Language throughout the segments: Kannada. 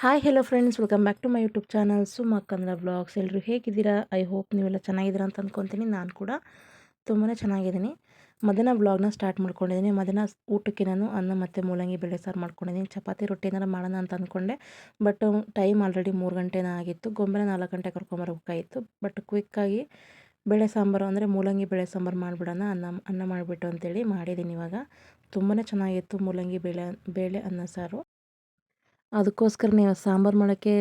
Hi hello friends welcome back to my YouTube channel Summa Kannada blogs ಎಲ್ಲರೂ ಹೇಗಿದ್ದೀರಾ? ಐ ಹೋಪ್ ನೀವೆಲ್ಲ ಚೆನ್ನಾಗಿದ್ದೀರಾ ಅಂತ ಅಂದ್ಕೊತೀನಿ ನಾನು ಕೂಡ ತುಂಬಾ ಚೆನ್ನಾಗಿದ್ದೀನಿ. ಮಧ್ಯಾಹ್ನ ಬ್ಲಾಗ್ನ ಸ್ಟಾರ್ಟ್ ಮಾಡ್ಕೊಂಡಿದ್ದೀನಿ. ಮಧ್ಯಾಹ್ನ ಊಟಕ್ಕೆ ನಾನು ಅನ್ನ ಮತ್ತು ಮೂಲಂಗಿ ಬೇಳೆ ಸಾರು ಮಾಡ್ಕೊಂಡಿದ್ದೀನಿ. ಚಪಾತಿ, ರೊಟ್ಟಿ ಏನಾರು ಮಾಡೋಣ ಅಂತ ಅಂದ್ಕೊಂಡೆ ಬಟ್ ಟೈಮ್ ಆಲ್ರೆಡಿ ಮೂರು ಗಂಟೆನ ಆಗಿತ್ತು. ಗೊಂಬೆನ ನಾಲ್ಕು ಗಂಟೆ ಕರ್ಕೊಂಬರ್ಬೇಕಾಗಿತ್ತು ಬಟ್ ಕ್ವಿಕ್ಕಾಗಿ ಬೇಳೆ ಸಾಂಬಾರು ಅಂದರೆ ಮೂಲಂಗಿ ಬೇಳೆ ಸಾಂಬಾರು ಮಾಡಿಬಿಡೋಣ, ಅನ್ನ ಅನ್ನ ಮಾಡಿಬಿಟ್ಟು ಅಂತೇಳಿ ಮಾಡಿದ್ದೀನಿ ಇವಾಗ. ತುಂಬಾ ಚೆನ್ನಾಗಿತ್ತು ಮೂಲಂಗಿ ಬೇಳೆ ಬೇಳೆ ಅನ್ನ ಸಾರು. ಅದಕ್ಕೋಸ್ಕರ ನೀವು ಸಾಂಬಾರು ಮಾಡೋಕ್ಕೆ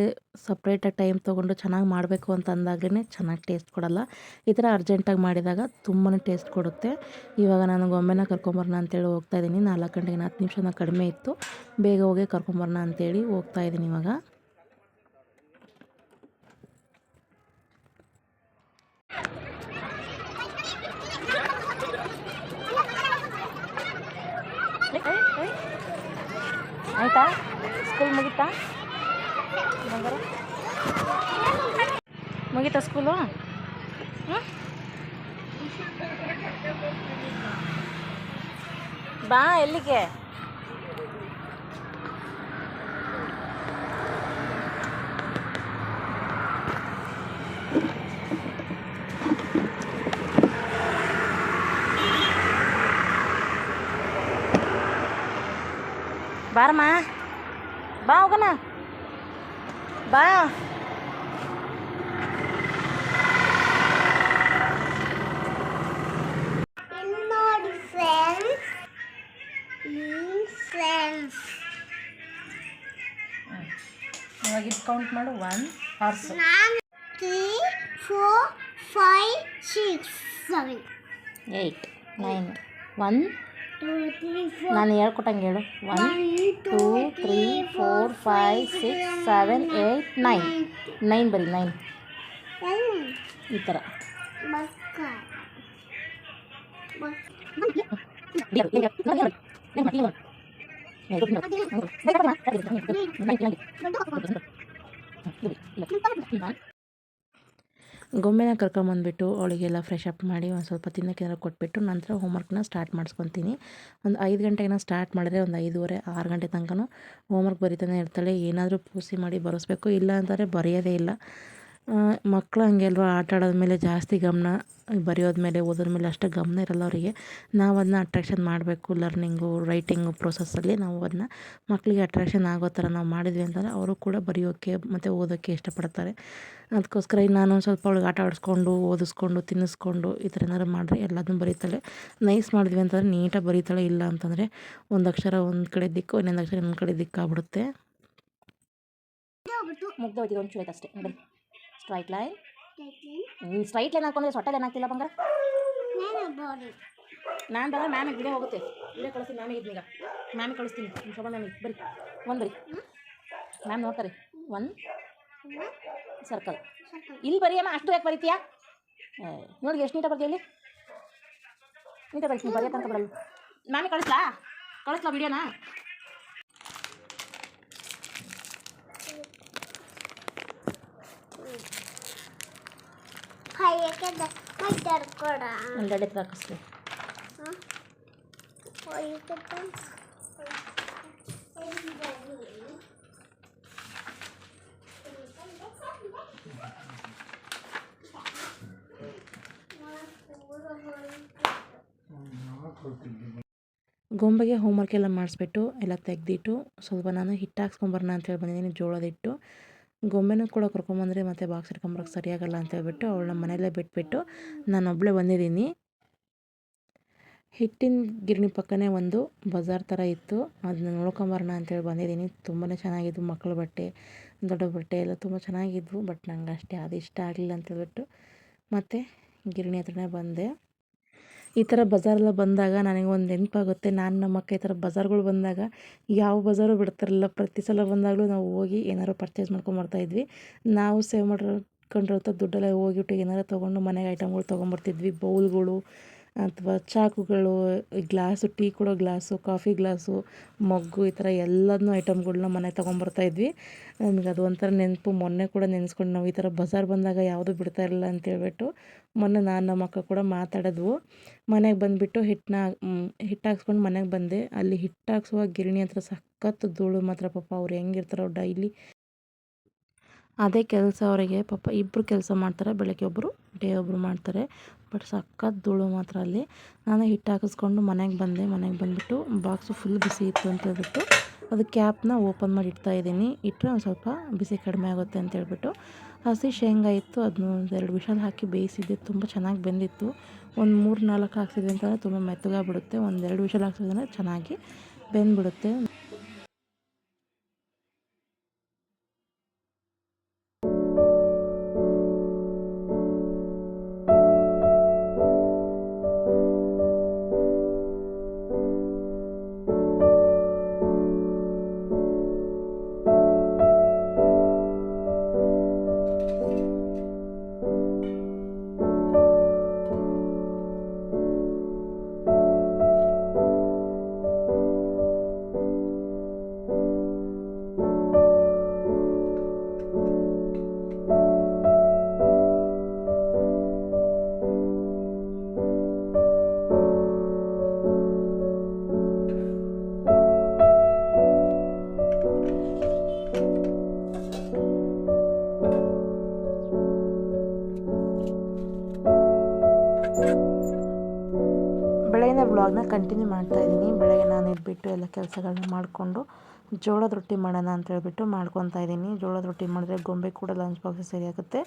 ಸಪ್ರೇಟಾಗಿ ಟೈಮ್ ತೊಗೊಂಡು ಚೆನ್ನಾಗಿ ಮಾಡಬೇಕು ಅಂತ ಅಂದಾಗಲೇ ಚೆನ್ನಾಗಿ ಟೇಸ್ಟ್ ಕೊಡೋಲ್ಲ. ಈ ಥರ ಅರ್ಜೆಂಟಾಗಿ ಮಾಡಿದಾಗ ತುಂಬಾ ಟೇಸ್ಟ್ ಕೊಡುತ್ತೆ. ಇವಾಗ ನಾನು ಗೊಂಬೆನ ಕರ್ಕೊಂಬರೋಣ ಅಂತೇಳಿ ಹೋಗ್ತಾ ಇದ್ದೀನಿ. ನಾಲ್ಕು ಗಂಟೆಗೆ ಹತ್ತು ನಿಮಿಷನ ಕಡಿಮೆ ಇತ್ತು. ಬೇಗ ಹೋಗಿ ಕರ್ಕೊಂಬರೋಣ ಅಂತೇಳಿ ಹೋಗ್ತಾ ಇದ್ದೀನಿ ಇವಾಗ. ಆಯಿತಾ? ಸ್ಕೂಲ್ ಮುಗಿತಾ? ಮುಗೀತಾ ಸ್ಕೂಲು ಬಾ ಎಲ್ಲಿಗೆ? ಬಾರಮ್ಮ ಬಾ ಹೋಗೋಣ ಬಾ ಫ್ರೆಂಡ್ಸ್ ಫ್ರೆಂಡ್ಸ್ ಇವಾಗ ಇದು ಕೌಂಟ್ ಮಾಡು one horse three four five six seven eight nine one ನಾನು ಹೇಳ್ಕೊಟ್ಟಂಗೆ ಹೇಳು. One two three four five six seven eight nine nine ಬರೀ ನೈನ್ ಈ ಥರ ಗೊಂಬೆನ ಕರ್ಕೊಂಬಂದ್ಬಿಟ್ಟು ಅವಳಿಗೆಲ್ಲ ಫ್ರೆಶ್ ಅಪ್ ಮಾಡಿ ಒಂದು ಸ್ವಲ್ಪ ತಿನ್ನೋಕ್ಕೇನಾರು ಕೊಟ್ಬಿಟ್ಟು ನಂತರ ಹೋಮ್ವರ್ಕ್ನ ಸ್ಟಾರ್ಟ್ ಮಾಡ್ಸ್ಕೊತೀನಿ. ಒಂದು ಐದು ಗಂಟೆಗೆ ಸ್ಟಾರ್ಟ್ ಮಾಡಿದ್ರೆ ಒಂದು ಐದೂವರೆ, ಆರು ಗಂಟೆ ತನಕ ಹೋಮ್ವರ್ಕ್ ಬರಿತಾನೆ ಇರ್ತಾಳೆ. ಏನಾದರೂ ಪೂಸಿ ಮಾಡಿ ಬರೆಸ್ಬೇಕು. ಇಲ್ಲ ಅಂತಾರೆ ಬರೆಯೋದೇ ಇಲ್ಲ. ಮಕ್ಕಳು ಹಂಗೆ ಅಲ್ವಾ? ಆಟ ಆಡೋದ ಮೇಲೆ ಜಾಸ್ತಿ ಗಮನ, ಬರೆಯೋದ ಮೇಲೆ ಓದೋದ್ರ ಮೇಲೆ ಅಷ್ಟು ಗಮನ ಇರಲ್ಲ ಅವರಿಗೆ. ನಾವು ಅದನ್ನ ಅಟ್ರಾಕ್ಷನ್ ಮಾಡಬೇಕು ಲರ್ನಿಂಗು ರೈಟಿಂಗು ಪ್ರೋಸೆಸ್ಸಲ್ಲಿ ನಾವು ಅದನ್ನ ಮಕ್ಕಳಿಗೆ ಅಟ್ರಾಕ್ಷನ್ ಆಗೋ ಥರ ನಾವು ಮಾಡಿದ್ವಿ ಅಂತಂದರೆ ಅವರು ಕೂಡ ಬರೆಯೋಕ್ಕೆ ಮತ್ತು ಓದೋಕ್ಕೆ ಇಷ್ಟಪಡ್ತಾರೆ. ಅದಕ್ಕೋಸ್ಕರ ನಾನು ಸ್ವಲ್ಪ ಅವಳಿಗೆ ಆಟ ಆಡಿಸ್ಕೊಂಡು, ಓದಿಸ್ಕೊಂಡು, ತಿನ್ನಿಸ್ಕೊಂಡು ಈ ಥರ ಏನಾದ್ರು ಮಾಡಿದ್ರೆ ಎಲ್ಲದನ್ನೂ ಬರೀತಾಳೆ. ನೈಸ್ ಮಾಡಿದ್ವಿ ಅಂತಂದರೆ ನೀಟಾಗಿ ಬರೀತಾಳೆ, ಇಲ್ಲ ಅಂತಂದರೆ ಒಂದು ಅಕ್ಷರ ಒಂದು ಕಡೆ ದಿಕ್ಕು, ಇನ್ನೊಂದು ಅಕ್ಷರ ಇನ್ನೊಂದು ಕಡೆ ದಿಕ್ಕಾಗ್ಬಿಡುತ್ತೆ. ಮುಗ್ದೋಯ್ತಿದೆ ಒಂದು ಚೂರು ಅಷ್ಟೇ. ಸ್ಟ್ರೈಟ್ ಲೈನ್ ಸ್ಟ್ರೈಟ್ ಲೈನ್ ಹಾಕೊಂಡ್ರೆ ಸೊಟ್ಟ ಲೈನ್ ಹಾಕ್ತಿಲ್ಲ ಬಂಗಾರ? ನಾನು ಬಂದ್ರೆ ಮ್ಯಾಮಿಗೆ ವಿಡಿಯೋ ಹೋಗುತ್ತೆ. ವಿಡಿಯೋ ಕಳಿಸ್ತೀನಿ ಮ್ಯಾಮಿಗೆ ಈಗ. ಮ್ಯಾಮಿಗೆ ಕಳಿಸ್ತೀನಿ. ನಿಮ್ಮ ಶೋಭಾ ಮ್ಯಾಮಿಗೆ ಬರೀ ಒಂದು ಬರಿ ಮ್ಯಾಮ್ ನೋಡ್ತಾರೆ. ಒನ್ ಸರ್ಕಲ್ ಇಲ್ಲಿ ಬರೀಯಮ್ಮ ಅಷ್ಟು ಯಾಕೆ ಬರೀತೀಯಾ? ನೋಡಿ ಎಷ್ಟು ನೀಟಾಗಿ ಬರ್ತೀಯ ಇಲ್ಲಿ? ನೀಟಾಗಿ ಬರೀತೀನಿ ಬರೆಯೋ ತನಕ ಬರಲ್ಲ. ಮ್ಯಾಮಿಗೆ ಕಳಿಸ್ಲಾ? ಕಳಿಸ್ಲಾ ವಿಡಿಯೋನಾ ಕೈಯಕ್ಕೆ ಮೈತಾಡ್ ಕೊಡ ಒಂದು ಗಡ್ಡೆ ಹತ್ರ ಹಾಕಿಸ್ಲಿ ಗೊಂಬೆಗೆ ಹೋಮ್ವರ್ಕ್ ಎಲ್ಲ ಮಾಡಿಸ್ಬಿಟ್ಟು ಎಲ್ಲ ತೆಗೆದಿಟ್ಟು ಸ್ವಲ್ಪ ನಾನು ಹಿಟ್ಟು ಹಾಕ್ಸ್ಕೊಂಬರೋಣ ಅಂತೇಳಿ ಬಂದಿದ್ದೀನಿ ಜೋಳದ ಹಿಟ್ಟು ಗೊಂಬೆನೂ ಕೂಡ ಕರ್ಕೊಂಬಂದ್ರೆ ಮತ್ತೆ ಬಾಕ್ಸ್ ಇಟ್ಕೊಂಬರೋಕೆ ಸರಿಯಾಗಲ್ಲ ಅಂತ ಹೇಳ್ಬಿಟ್ಟು ಅವಳನ್ನ ಮನೆಯಲ್ಲೇ ಬಿಟ್ಬಿಟ್ಟು ನಾನು ಒಬ್ಬಳೇ ಬಂದಿದ್ದೀನಿ. ಹಿಟ್ಟಿನ ಗಿರಣಿ ಪಕ್ಕನೇ ಒಂದು ಬಜಾರ್ ಥರ ಇತ್ತು. ಅದನ್ನ ನೋಡ್ಕೊಂಬರೋಣ ಅಂತೇಳಿ ಬಂದಿದ್ದೀನಿ. ತುಂಬಾ ಚೆನ್ನಾಗಿದ್ವು ಮಕ್ಕಳ ಬಟ್ಟೆ, ದೊಡ್ಡ ಬಟ್ಟೆ ಎಲ್ಲ ತುಂಬ ಚೆನ್ನಾಗಿದ್ವು, ಬಟ್ ನಂಗೆ ಅಷ್ಟೇ ಅದು ಇಷ್ಟ ಆಗಲಿಲ್ಲ ಅಂತ ಹೇಳ್ಬಿಟ್ಟು ಮತ್ತು ಗಿರಣಿ ಹತ್ರನೇ ಬಂದೆ. ಈ ಥರ ಬಜಾರೆಲ್ಲ ಬಂದಾಗ ನನಗೆ ಒಂದು ನೆನಪಾಗುತ್ತೆ. ನಾನು ನಮ್ಮ ಅಕ್ಕ ಈ ಥರ ಬಜಾರ್ಗಳು ಬಂದಾಗ ಯಾವ ಬಜಾರು ಬಿಡ್ತಿರಲಿಲ್ಲ ಪ್ರತಿ ಸಲ ಬಂದಾಗಲೂ ನಾವು ಹೋಗಿ ಏನಾದ್ರು ಪರ್ಚೇಸ್ ಮಾಡ್ಕೊಂಬರ್ತಾಯಿದ್ವಿ ನಾವು ಸೇವ್ ಮಾಡಿಕೊಂಡಿರೋಂಥ ದುಡ್ಡೆಲ್ಲ ಹೋಗಿಬಿಟ್ಟು ಏನಾರು ತೊಗೊಂಡು ಮನೆಗೆ ಐಟಮ್ಗಳು ತೊಗೊಂಬರ್ತಿದ್ವಿ ಬೌಲ್ಗಳು ಅಥವಾ ಚಾಕುಗಳು, ಗ್ಲಾಸು, ಟೀ ಕೊಡೋ ಗ್ಲಾಸು, ಕಾಫಿ ಗ್ಲಾಸು, ಮಗ್ಗು ಈ ಥರ ಎಲ್ಲದನ್ನೂ ಐಟಮ್ಗಳ್ನ ಮನೆಗೆ ತೊಗೊಂಬರ್ತಾಯಿದ್ವಿ ನಮ್ಗೆ ಅದು ಒಂಥರ ನೆನಪು. ಮೊನ್ನೆ ಕೂಡ ನೆನೆಸ್ಕೊಂಡು ನಾವು ಈ ಥರ ಬಜಾರ್ ಬಂದಾಗ ಯಾವುದು ಬಿಡ್ತಾ ಇರಲಿಲ್ಲ ಅಂತೇಳ್ಬಿಟ್ಟು ಮೊನ್ನೆ ನಾನು ನಮ್ಮ ಅಕ್ಕ ಕೂಡ ಮಾತಾಡಿದ್ವು. ಮನೆಗೆ ಬಂದುಬಿಟ್ಟು ಹಿಟ್ಟನ್ನ ಹಿಟ್ಟಾಕ್ಸ್ಕೊಂಡು ಮನೆಗೆ ಬಂದೆ. ಅಲ್ಲಿ ಹಿಟ್ಟಾಕ್ಸುವ ಗಿರಣಿ ಹತ್ರ ಸಖತ್ತು ಧೂಳು ಮಾತ್ರ ಪಾಪ ಅವ್ರು ಹೆಂಗಿರ್ತಾರೋ ಡೈಲಿ. ಅದೇ ಕೆಲಸ ಅವರಿಗೆ ಪಾಪ ಇಬ್ಬರು ಕೆಲಸ ಮಾಡ್ತಾರೆ. ಬೆಳಗ್ಗೆ ಒಬ್ಬರು ಡೇ ಒಬ್ಬರು ಮಾಡ್ತಾರೆ. ಬಟ್ ಸಖತ್ ಧೂಳು ಮಾತ್ರ ಅಲ್ಲಿ. ನಾನು ಹಿಟ್ಟು ಹಾಕಿಸ್ಕೊಂಡು ಮನೆಗೆ ಬಂದೆ. ಮನೆಗೆ ಬಂದುಬಿಟ್ಟು ಬಾಕ್ಸು ಫುಲ್ ಬಿಸಿ ಇತ್ತು ಅಂತ ಹೇಳ್ಬಿಟ್ಟು ಅದು ಕ್ಯಾಪ್ನ ಓಪನ್ ಮಾಡಿ ಇಡ್ತಾ ಇದ್ದೀನಿ. ಇಟ್ಟರೆ ಒಂದು ಸ್ವಲ್ಪ ಬಿಸಿ ಕಡಿಮೆ ಆಗುತ್ತೆ ಅಂತ ಹೇಳ್ಬಿಟ್ಟು. ಹಸಿ ಶೇಂಗಾ ಇತ್ತು. ಅದನ್ನ ಒಂದೆರಡು ವಿಷಲ್ ಹಾಕಿ ಬೇಯಿಸಿದ್ದೆ. ತುಂಬ ಚೆನ್ನಾಗಿ ಬೆಂದಿತ್ತು. ಒಂದು ಮೂರು ನಾಲ್ಕು ಹಾಕ್ಸಿದ್ವಿ ಅಂತಂದರೆ ತುಂಬ ಮೆತ್ತಗಾಗ್ಬಿಡುತ್ತೆ. ಒಂದೆರಡು ವಿಷಲ್ ಹಾಕ್ಸಿದ್ರೆ ಚೆನ್ನಾಗಿ ಬೆಂದ್ಬಿಡುತ್ತೆ. ಕಂಟಿನ್ಯೂ ಮಾಡ್ತಾ ಇದ್ದೀನಿ. ಬೆಳಗ್ಗೆ ನಾನು ಎದ್ಬಿಟ್ಟು ಎಲ್ಲ ಕೆಲಸಗಳನ್ನ ಮಾಡಿಕೊಂಡು ಜೋಳದ ರೊಟ್ಟಿ ಮಾಡೋಣ ಅಂತ ಹೇಳ್ಬಿಟ್ಟು ಮಾಡ್ಕೊತಾ ಇದ್ದೀನಿ. ಜೋಳದ ರೊಟ್ಟಿ ಮಾಡಿದ್ರೆ ಗೊಂಬೆ ಕೂಡ ಲಂಚ್ ಬಾಕ್ಸ್ ಸರಿಯಾಗುತ್ತೆ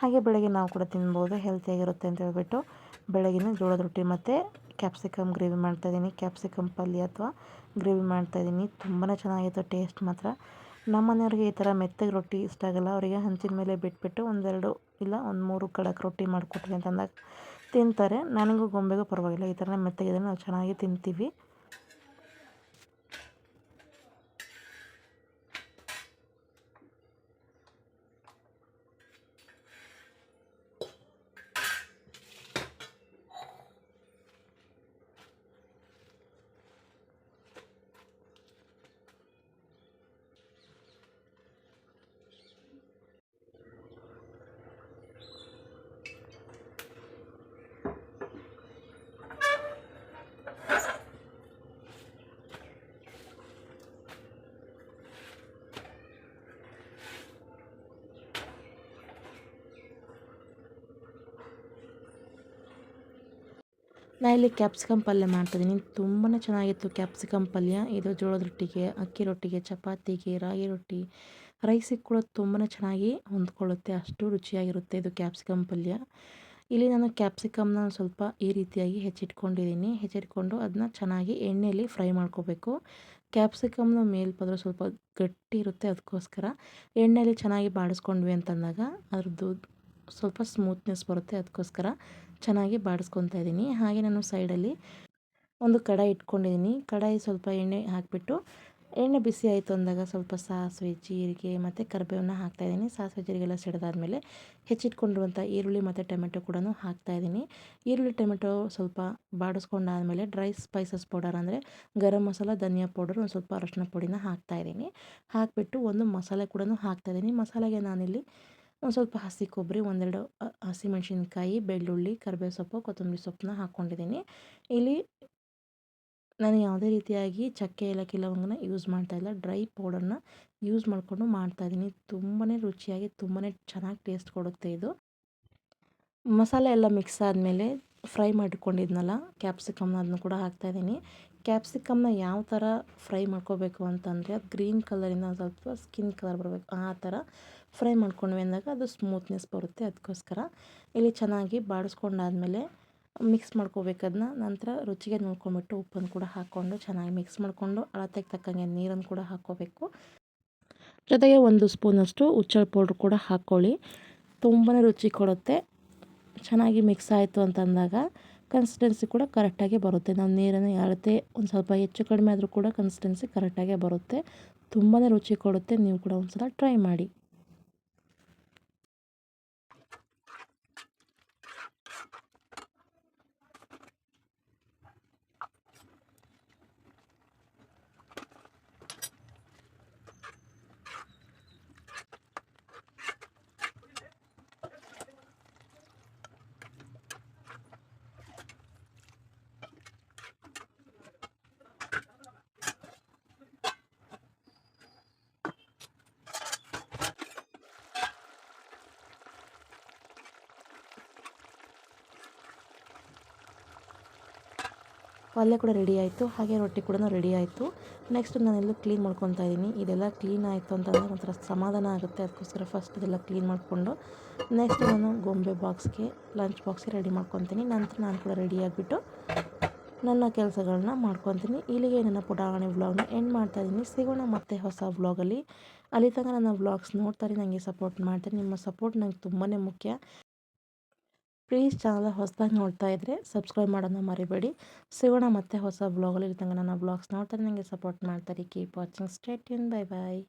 ಹಾಗೆ ಬೆಳಗ್ಗೆ ನಾವು ಕೂಡ ತಿನ್ಬೋದು ಹೆಲ್ತಿಯಾಗಿರುತ್ತೆ ಅಂತ ಹೇಳ್ಬಿಟ್ಟು ಬೆಳಗಿನ ಜೋಳದ ರೊಟ್ಟಿ ಮತ್ತು ಕ್ಯಾಪ್ಸಿಕಮ್ ಗ್ರೇವಿ ಮಾಡ್ತಾ ಇದ್ದೀನಿ. ಕ್ಯಾಪ್ಸಿಕಮ್ ಪಲ್ಯ ಅಥವಾ ಗ್ರೇವಿ ಮಾಡ್ತಾಯಿದ್ದೀನಿ ತುಂಬಾ ಚೆನ್ನಾಗಿತ್ತು ಟೇಸ್ಟ್ ಮಾತ್ರ. ನಮ್ಮ ಮನೆಯವ್ರಿಗೆ ಈ ಥರ ಮೆತ್ತಗೆ ರೊಟ್ಟಿ ಇಷ್ಟ ಆಗಲ್ಲ. ಅವರಿಗೆ ಹಂಚಿನ ಮೇಲೆ ಬಿಟ್ಬಿಟ್ಟು ಒಂದೆರಡು ಇಲ್ಲ ಒಂದು ಮೂರು ಕಡಕ್ ರೊಟ್ಟಿ ಮಾಡಿಕೊಟ್ರಿ ಅಂತಂದಾಗ ತಿಂತಾರೆ. ನನಗೂ ಗೊಂಬೆಗೂ ಪರವಾಗಿಲ್ಲ. ಈ ಥರನೇ ಮೆತ್ತಗಿದ್ರೆ ನಾವು ಚೆನ್ನಾಗಿ ತಿಂತೀವಿ. ನಾ ಇಲ್ಲಿ ಕ್ಯಾಪ್ಸಿಕಮ್ ಪಲ್ಯ ಮಾಡ್ತಾಯಿದ್ದೀನಿ ತುಂಬಾ ಚೆನ್ನಾಗಿತ್ತು ಕ್ಯಾಪ್ಸಿಕಮ್ ಪಲ್ಯ. ಇದು ಜೋಳದ ರೊಟ್ಟಿಗೆ, ಅಕ್ಕಿ ರೊಟ್ಟಿಗೆ ಚಪಾತಿಗೆ ರಾಗಿ ರೊಟ್ಟಿ. ರೈಸಿಗೆ ಕೂಡ ತುಂಬಾ ಚೆನ್ನಾಗಿ ಹೊಂದ್ಕೊಳ್ಳುತ್ತೆ. ಅಷ್ಟು ರುಚಿಯಾಗಿರುತ್ತೆ ಇದು ಕ್ಯಾಪ್ಸಿಕಮ್ ಪಲ್ಯ. ಇಲ್ಲಿ ನಾನು ಕ್ಯಾಪ್ಸಿಕಮ್ನ ಸ್ವಲ್ಪ ಈ ರೀತಿಯಾಗಿ ಹೆಚ್ಚಿಟ್ಕೊಂಡಿದ್ದೀನಿ. ಹೆಚ್ಚಿಟ್ಕೊಂಡು ಅದನ್ನ ಚೆನ್ನಾಗಿ ಎಣ್ಣೆಯಲ್ಲಿ ಫ್ರೈ ಮಾಡ್ಕೋಬೇಕು. ಕ್ಯಾಪ್ಸಿಕಮ್ನ ಮೇಲ್ಪದ್ರೆ ಸ್ವಲ್ಪ ಗಟ್ಟಿ ಇರುತ್ತೆ ಅದಕ್ಕೋಸ್ಕರ. ಎಣ್ಣೆಯಲ್ಲಿ ಚೆನ್ನಾಗಿ ಬಾಡಿಸ್ಕೊಂಡ್ವಿ ಅಂತಂದಾಗ ಅದ್ರದ್ದು ಸ್ವಲ್ಪ ಸ್ಮೂತ್ನೆಸ್ ಬರುತ್ತೆ ಅದಕ್ಕೋಸ್ಕರ. ಚೆನ್ನಾಗಿ ಬಾಡಿಸ್ಕೊತಾ ಇದ್ದೀನಿ. ಹಾಗೆ ನಾನು ಸೈಡಲ್ಲಿ ಒಂದು ಕಡಾಯಿ ಇಟ್ಕೊಂಡಿದ್ದೀನಿ. ಕಡಾಯಿ ಸ್ವಲ್ಪ ಎಣ್ಣೆ ಹಾಕಿಬಿಟ್ಟು, ಎಣ್ಣೆ ಬಿಸಿ ಆಯಿತು ಅಂದಾಗ ಸ್ವಲ್ಪ ಸಾಸಿವೆ, ಜೀರಿಗೆ ಮತ್ತು ಕರಿಬೇವನ್ನ ಹಾಕ್ತಾಯಿದ್ದೀನಿ ಸಾಸಿವೆ ಜೀರಿಗೆ ಎಲ್ಲ ಸಿಡಿದಾದ್ಮೇಲೆ ಹೆಚ್ಚಿಟ್ಕೊಂಡಿರುವಂಥ ಈರುಳ್ಳಿ ಮತ್ತು ಟೊಮೆಟೊ ಕೂಡ ಹಾಕ್ತಾಯಿದ್ದೀನಿ ಈರುಳ್ಳಿ, ಟೊಮೆಟೊ ಸ್ವಲ್ಪ ಬಾಡಿಸ್ಕೊಂಡಾದಮೇಲೆ ಡ್ರೈ ಸ್ಪೈಸಸ್ ಪೌಡರ್ ಅಂದರೆ ಗರಂ ಮಸಾಲ, ಧನಿಯಾ ಪೌಡರ್, ಒಂದು ಸ್ವಲ್ಪ ಅರಶಿನ ಪುಡಿನ ಹಾಕ್ತಾಯಿದ್ದೀನಿ ಹಾಕಿಬಿಟ್ಟು ಒಂದು ಮಸಾಲೆ ಕೂಡ ಹಾಕ್ತಾಯಿದ್ದೀನಿ ಮಸಾಲೆಗೆ ನಾನಿಲ್ಲಿ ಒಂದು ಸ್ವಲ್ಪ ಹಸಿ ಕೊಬ್ಬರಿ ಒಂದೆರಡು ಹಸಿಮೆಣ್ಸಿನ್ಕಾಯಿ ಬೆಳ್ಳುಳ್ಳಿ, ಕರಿಬೇವು ಸೊಪ್ಪು, ಕೊತ್ತಂಬರಿ ಸೊಪ್ಪನ್ನ ಹಾಕ್ಕೊಂಡಿದ್ದೀನಿ ಇಲ್ಲಿ ನಾನು ಯಾವುದೇ ರೀತಿಯಾಗಿ ಚಕ್ಕೆ, ಏಲಕ್ಕಿ, ಲವಂಗನ ಯೂಸ್ ಮಾಡ್ತಾಯಿಲ್ಲ ಡ್ರೈ ಪೌಡರ್ನ ಯೂಸ್ ಮಾಡಿಕೊಂಡು ಮಾಡ್ತಾಯಿದ್ದೀನಿ ತುಂಬಾ ರುಚಿಯಾಗಿ ತುಂಬಾ ಚೆನ್ನಾಗಿ ಟೇಸ್ಟ್ ಕೊಡುತ್ತೆ ಇದು. ಮಸಾಲೆ ಎಲ್ಲ ಮಿಕ್ಸ್ ಆದಮೇಲೆ ಫ್ರೈ ಮಾಡಿಕೊಂಡಿದ್ನಲ್ಲ ಕ್ಯಾಪ್ಸಿಕಮ್ನ ಅದನ್ನು ಕೂಡ ಹಾಕ್ತಾಯಿದ್ದೀನಿ ಕ್ಯಾಪ್ಸಿಕಮ್ನ ಯಾವ ಥರ ಫ್ರೈ ಮಾಡ್ಕೋಬೇಕು ಅಂತಂದರೆ, ಅದು ಗ್ರೀನ್ ಕಲರಿಂದ ಸ್ವಲ್ಪ ಸ್ಕಿನ್ ಕಲರ್ ಬರಬೇಕು, ಆ ಥರ ಫ್ರೈ ಮಾಡ್ಕೊಂಡ್ವಿ ಅಂದಾಗ ಅದು ಸ್ಮೂತ್ನೆಸ್ ಬರುತ್ತೆ ಅದಕ್ಕೋಸ್ಕರ. ಇಲ್ಲಿ ಚೆನ್ನಾಗಿ ಬಾಡಿಸ್ಕೊಂಡಾದ್ಮೇಲೆ ಮಿಕ್ಸ್ ಮಾಡ್ಕೋಬೇಕು ಅದನ್ನ ನಂತರ ರುಚಿಗೆ ನೋಡ್ಕೊಂಬಿಟ್ಟು ಉಪ್ಪನ್ನು ಕೂಡ ಹಾಕ್ಕೊಂಡು ಚೆನ್ನಾಗಿ ಮಿಕ್ಸ್ ಮಾಡಿಕೊಂಡು ಅಳತೆಗೆ ತಕ್ಕಂಗೆ ನೀರನ್ನು ಕೂಡ ಹಾಕ್ಕೋಬೇಕು. ಜೊತೆಗೆ ಒಂದು ಸ್ಪೂನಷ್ಟು ಹುಚ್ಚಳ ಪೌಡ್ರ್ ಕೂಡ ಹಾಕ್ಕೊಳ್ಳಿ. ತುಂಬಾ ರುಚಿ ಕೊಡುತ್ತೆ. ಚೆನ್ನಾಗಿ ಮಿಕ್ಸ್ ಆಯಿತು ಅಂತಂದಾಗ ಕನ್ಸಿಸ್ಟೆನ್ಸಿ ಕೂಡ ಕರೆಕ್ಟಾಗಿ ಬರುತ್ತೆ. ನಾವು ನೀರನ್ನು ಅಳತೆ ಒಂದು ಸ್ವಲ್ಪ ಹೆಚ್ಚು ಕಡಿಮೆ ಆದರೂ ಕೂಡ ಕನ್ಸಿಸ್ಟೆನ್ಸಿ ಕರೆಕ್ಟಾಗೇ ಬರುತ್ತೆ. ತುಂಬಾ ರುಚಿ ಕೊಡುತ್ತೆ. ನೀವು ಕೂಡ ಒಂದು ಸಲ ಟ್ರೈ ಮಾಡಿ. ಪಲ್ಯ ಕೂಡ ರೆಡಿ ಆಯಿತು, ಹಾಗೆ ರೊಟ್ಟಿ ಕೂಡ ರೆಡಿ ಆಯಿತು. ನೆಕ್ಸ್ಟ್ ನಾನೆಲ್ಲ ಕ್ಲೀನ್ ಮಾಡ್ಕೊತಾ ಇದ್ದೀನಿ. ಇದೆಲ್ಲ ಕ್ಲೀನ್ ಆಯಿತು ಅಂತಂದರೆ ಒಂಥರ ಸಮಾಧಾನ ಆಗುತ್ತೆ. ಅದಕ್ಕೋಸ್ಕರ ಫಸ್ಟ್ ಇದೆಲ್ಲ ಕ್ಲೀನ್ ಮಾಡಿಕೊಂಡು ನೆಕ್ಸ್ಟ್ ನಾನು ಗೊಂಬೆ ಬಾಕ್ಸ್ಗೆ ಲಂಚ್ ಬಾಕ್ಸ್ಗೆ ರೆಡಿ ಮಾಡ್ಕೊತೀನಿ. ನಂತರ ನಾನು ಕೂಡ ರೆಡಿ ಆಗಿಬಿಟ್ಟು ನನ್ನ ಕೆಲಸಗಳನ್ನ ಮಾಡ್ಕೊತೀನಿ. ಇಲ್ಲಿಗೆ ನನ್ನ ಪುಟಾಣಿ ವ್ಲಾಗ್ನ ಎಂಡ್ ಮಾಡ್ತಾ ಇದ್ದೀನಿ. ಸಿಗೋಣ ಮತ್ತೆ ಹೊಸ ವ್ಲಾಗಲ್ಲಿ ಅಲ್ಲಿ. ತನಕ ನನ್ನ ವ್ಲಾಗ್ಸ್ ನೋಡ್ತಾರೆ ನನಗೆ ಸಪೋರ್ಟ್ ಮಾಡ್ತಾರೆ ನಿಮ್ಮ ಸಪೋರ್ಟ್ ನಂಗೆ ತುಂಬಾ ಮುಖ್ಯ. ಪ್ಲೀಸ್ ಚಾನಲ್ ಹೊಸದಾಗಿ ನೋಡ್ತಾ ಇದ್ದರೆ ಸಬ್ಸ್ಕ್ರೈಬ್ ಮಾಡೋದನ್ನ ಮರಿಬೇಡಿ. ಸಿಗೋಣ ಮತ್ತೆ ಹೊಸ ಬ್ಲಾಗಲ್ಲಿ ಇರ್ತಂಗೆ ನನ್ನ ಬ್ಲಾಗ್ಸ್ ನೋಡ್ತಾರೆ ನನಗೆ ಸಪೋರ್ಟ್ ಮಾಡ್ತಾರೆ. Keep watching state in bye bye